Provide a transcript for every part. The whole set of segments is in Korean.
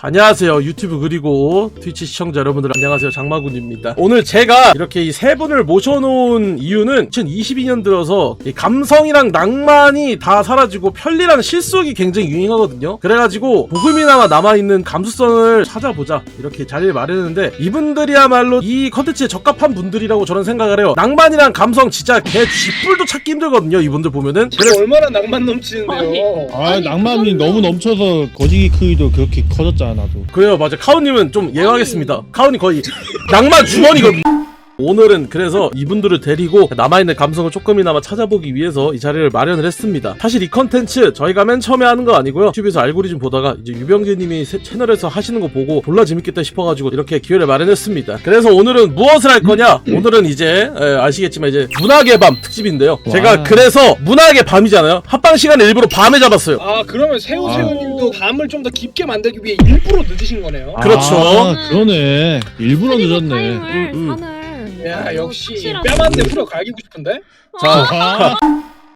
안녕하세요. 유튜브 그리고 트위치 시청자 여러분들 안녕하세요. 장마군입니다. 오늘 제가 이렇게 이 세 분을 모셔놓은 이유는 2022년 들어서 이 감성이랑 낭만이 다 사라지고 편리한 실속이 굉장히 유행하거든요. 그래가지고 복음이나마 남아있는 감수성을 찾아보자. 이렇게 자리를 마련했는데 이분들이야말로 이 컨텐츠에 적합한 분들이라고 저는 생각을 해요. 낭만이랑 감성 진짜 개 쥐뿔도 찾기 힘들거든요. 이분들 보면은. 제가 얼마나 낭만 넘치는데요. 아 아니, 낭만이 너무 넘쳐서 거시기 크기도 그렇게 커졌잖아 나도. 그래요 맞아. 카오님은 좀 예화하겠습니다. 카오님 거의 낭만 주머니거든요 오늘은 그래서 이분들을 데리고 남아있는 감성을 조금이나마 찾아보기 위해서 이 자리를 마련을 했습니다. 사실 이 컨텐츠 저희가 맨 처음에 하는 거 아니고요. 유튜브에서 알고리즘 보다가 이제 유병재님이 새- 채널에서 하시는 거 보고 졸라 재밌겠다 싶어가지고 이렇게 기회를 마련했습니다. 그래서 오늘은 무엇을 할 거냐? 오늘은 이제 에, 아시겠지만 이제 문학의 밤 특집인데요. 제가 와. 그래서 문학의 밤이잖아요. 합방 시간을 일부러 밤에 잡았어요. 아 그러면 새우 아. 새우님도 밤을 좀 더 깊게 만들기 위해 일부러 늦으신 거네요. 그렇죠. 아, 그러네 일부러 늦었네 타임을 음, 음. 산을 야 아주 역시 확실하게 뺨한대 풀어 갈기고 싶은데. 자,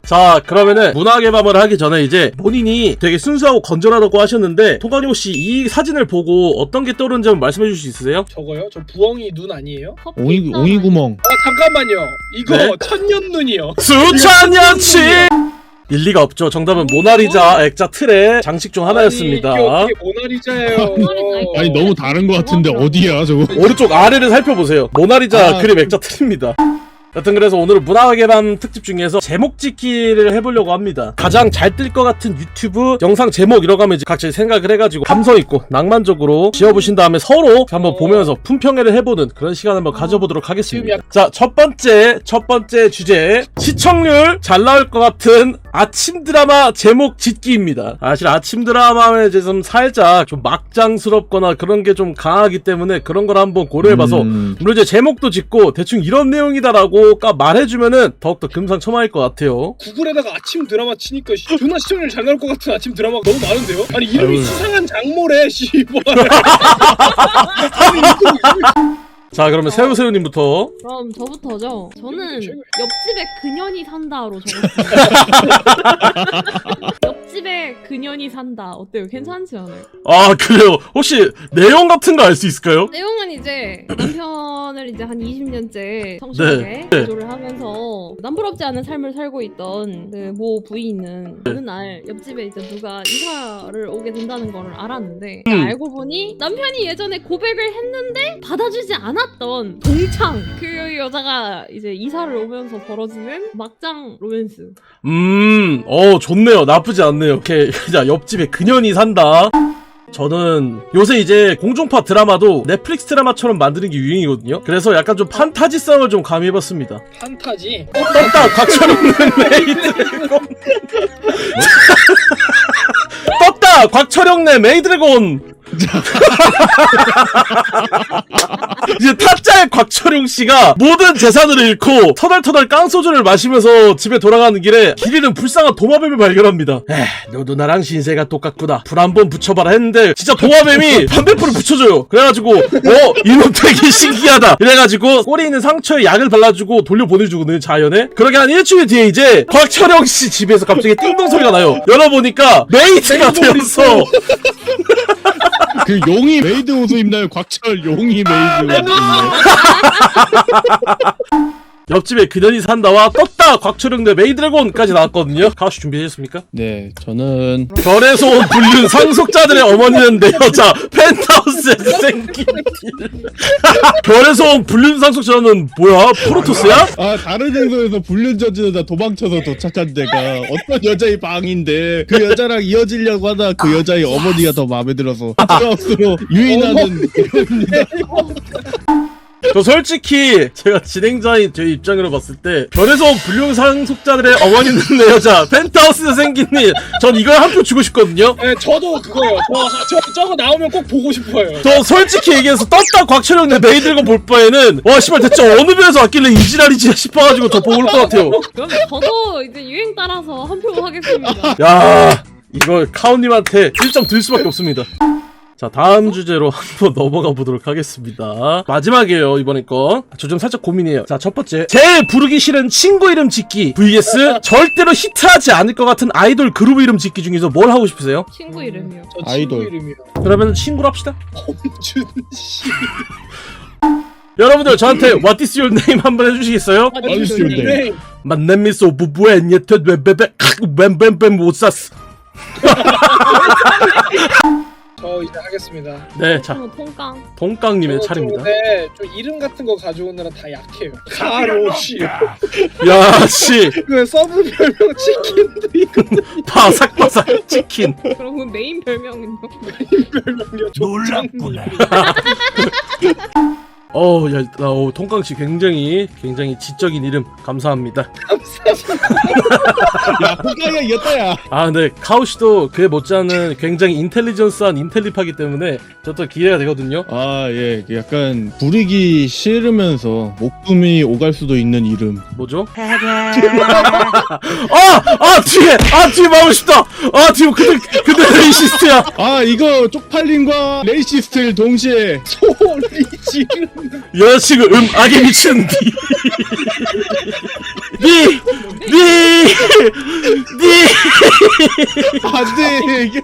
자 그러면은 문학의 밤을 하기 전에 이제 본인이 되게 순수하고 건전하다고 하셨는데 토가니 혹시 이 사진을 보고 어떤 게 떠오르는지 한번 말씀해 주실 수 있으세요? 저거요? 저 부엉이 눈 아니에요? 옹이 있잖아요. 옹이 구멍 아 잠깐만요. 이거 네? 천년 눈이요. 수천 년치 일리가 없죠 정답은 모나리자 액자 틀의 장식 중 하나였습니다 아니, 이게 어떻게 모나리자예요? 모나리자. 아니 너무 다른 거 같은데 어디야 저거 오른쪽 아래를 살펴보세요 모나리자 아. 그림 액자 틀입니다 여튼 그래서 오늘은 문학의 밤 특집 중에서 제목 짓기를 해보려고 합니다. 가장 잘 뜰 것 같은 유튜브 영상 제목 이라고 하면 이제 각자 생각을 해가지고 감성 있고 낭만적으로 지어보신 다음에 서로 한번 어. 보면서 품평회를 해보는 그런 시간 한번 가져보도록 하겠습니다. 자, 첫 번째, 첫 번째 주제. 시청률 잘 나올 것 같은 아침 드라마 제목 짓기입니다. 사실 아침 드라마에 좀 살짝 좀 막장스럽거나 그런 게 좀 강하기 때문에 그런 걸 한번 고려해봐서 음, 물론 이제 제목도 짓고 대충 이런 내용이다라고 까 말해주면은 더욱더 금상첨화일 것 같아요. 구글에다가 아침 드라마 치니까 씨, 존나 시청률 잘 나올 것 같은 아침 드라마가 너무 많은데요? 아니 이름이 아유. 수상한 장모래 씨발. 자 그러면 새우새우님부터 그럼 저부터죠. 저는 최고예요. 옆집에 그년이 산다로 적었어요. 옆집에 그년이 산다. 어때요? 괜찮지 않아요? 아 그래요. 혹시 내용 같은 거 알 수 있을까요? 내용은 이제 남편 을 이제 한 20년째 성실하게 네. 구조를 하면서 남부럽지 않은 삶을 살고 있던 그 모 부인은 어느 날 옆집에 이제 누가 이사를 오게 된다는 걸 알았는데 음. 알고 보니 남편이 예전에 고백을 했는데 받아주지 않았던 동창 그 여자가 이제 이사를 오면서 벌어지는 막장 로맨스 음, 어 좋네요. 나쁘지 않네요. 이렇게 자 옆집에 그년이 산다. 저는 요새 이제 공중파 드라마도 넷플릭스 드라마처럼 만드는 게 유행이거든요. 그래서 약간 좀 판타지성을 좀 가미해봤습니다. 판타지. 떴다 곽철용의 메이드래곤 떴다 곽철용의 메이드래곤 이제 타짜의 곽철용 씨가 모든 재산을 잃고 터덜터덜 깡소주를 마시면서 집에 돌아가는 길에 길 잃은 불쌍한 도마뱀을 발견합니다. 에, 너도 나랑 신세가 똑같구나. 불 한 번 붙여봐라 했는데 진짜 도마뱀이 담배불을 붙여줘요. 그래가지고 어 이놈 되게 신기하다. 이래가지고 꼬리 있는 상처에 약을 발라주고 돌려보내주거든요 자연에. 그러게 한 일주일 뒤에 이제 곽철용 씨 집에서 갑자기 띵동 소리가 나요. 열어보니까 메이트가 되었어. 그 용이 메이드 옷을 입나요? 곽철 용이 메이드 옷을 입나요 옆집에 그년이 산다와 떴다 곽철용 대 메이드래곤까지 나왔거든요. 가수 준비되셨습니까? 네 저는 별에서 온 불륜 상속자들의 어머니는 내 여자 펜트하우스에서 생긴 일. 별에서 온 불륜 상속자는 뭐야? 프로토스야? 아 다른 행성에서 불륜 저지르다 도망쳐서 도착한 데가 어떤 여자의 방인데 그 여자랑 이어지려고 하다 그 여자의 어머니가 더 마음에 들어서 하우스로 유인하는 저 솔직히 제가 진행자인 제 입장으로 봤을 때 별에서 온 불륜 상속자들의 어머니는 내 여자 펜트하우스에서 생긴 일. 전 이걸 한 표 주고 싶거든요. 네, 저도 그거예요. 저, 저 저거 나오면 꼭 보고 싶어요. 저 솔직히 얘기해서 떴다 곽철용 내 메이드래곤 볼 바에는 와 씨발 대체 어느 배에서 왔길래 이 지랄이지 싶어가지고 더 보고 올것 같아요. 그럼 저도 이제 유행 따라서 한 표 하겠습니다 야 이거 카운님한테 1점 들 수밖에 없습니다. 자 다음 주제로 한번 넘어가 보도록 하겠습니다. 마지막이에요 이번에 거. 저좀 살짝 고민이에요. 자 첫 번째 제일 부르기 싫은 친구 이름 짓기 vs 절대로 히트하지 않을 것 같은 아이돌 그룹 이름 짓기 중에서 뭘 하고 싶으세요? 친구 이름이요. 저 친구 아이돌. 이름이요. 그러면 친구로 합시다. 준 씨. 여러분들 저한테 What is your name 한번 해주시겠어요? 아, What is your name? 네. 만남미소 부부의 니트 웹웹웹 뱀뱀뱀 못샀어. 저 이제 하겠습니다. 네, 자 어, 통깡. 동깡님의 저- 차례입니다. 저 근데 좀 이름 같은 거 가져오느라 다 약해요. 가로시. 야, 씨, 그 서브 별명 치킨도 있고 바삭바삭 치킨. 그리고 메인 별명은요? 별명이요. 놀랍구나. 어, 야, 나, 어, 통깡씨 굉장히 굉장히 지적인 이름 감사합니다. 야 호가야 이겼다 야. 아, 네, 카우씨도 그에 못지않은 굉장히 인텔리전스한 인텔리파기 때문에 저도 기대가 되거든요. 아 예, 약간 부르기 싫으면서 목숨이 오갈 수도 있는 이름. 뭐죠? 아, 아 뒤에, 아 뒤에 막고 싶다. 아 뒤에 근데 근데 레이시스트야. 아 이거 쪽팔림과 레이시스트를 동시에 소리 지르는 여자친구 음 악에 미친 니. 니, 니, 니. 안돼 이게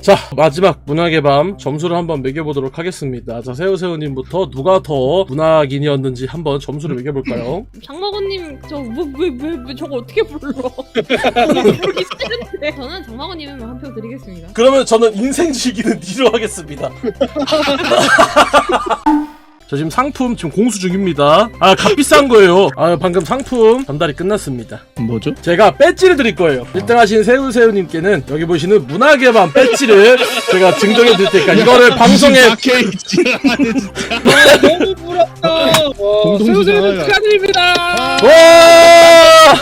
자 마지막 문학의 밤 점수를 한번 매겨보도록 하겠습니다. 자 새우새우님부터 누가 더 문학인이었는지 한번 점수를 매겨볼까요? 장마고님 저왜왜왜 왜, 왜 저거 어떻게 불러? 부르기 싫은데. 저는 장마고님은 한 표 드리겠습니다. 그러면 저는 인생 즐기는 니로 하겠습니다. 저 지금 상품 지금 공수 중입니다. 아 값비싼 거예요. 아 방금 상품 전달이 끝났습니다. 뭐죠? 제가 배지를 드릴 거예요. 1등 하신 새우새우님께는 여기 보시는 밤 배지를 제가 증정해 드릴 테니까 이거를 방송에 박해 있지라네 진짜. 와 너무 부럽다. 와 공동수잖아요. 새우새우 축하드립니다. 와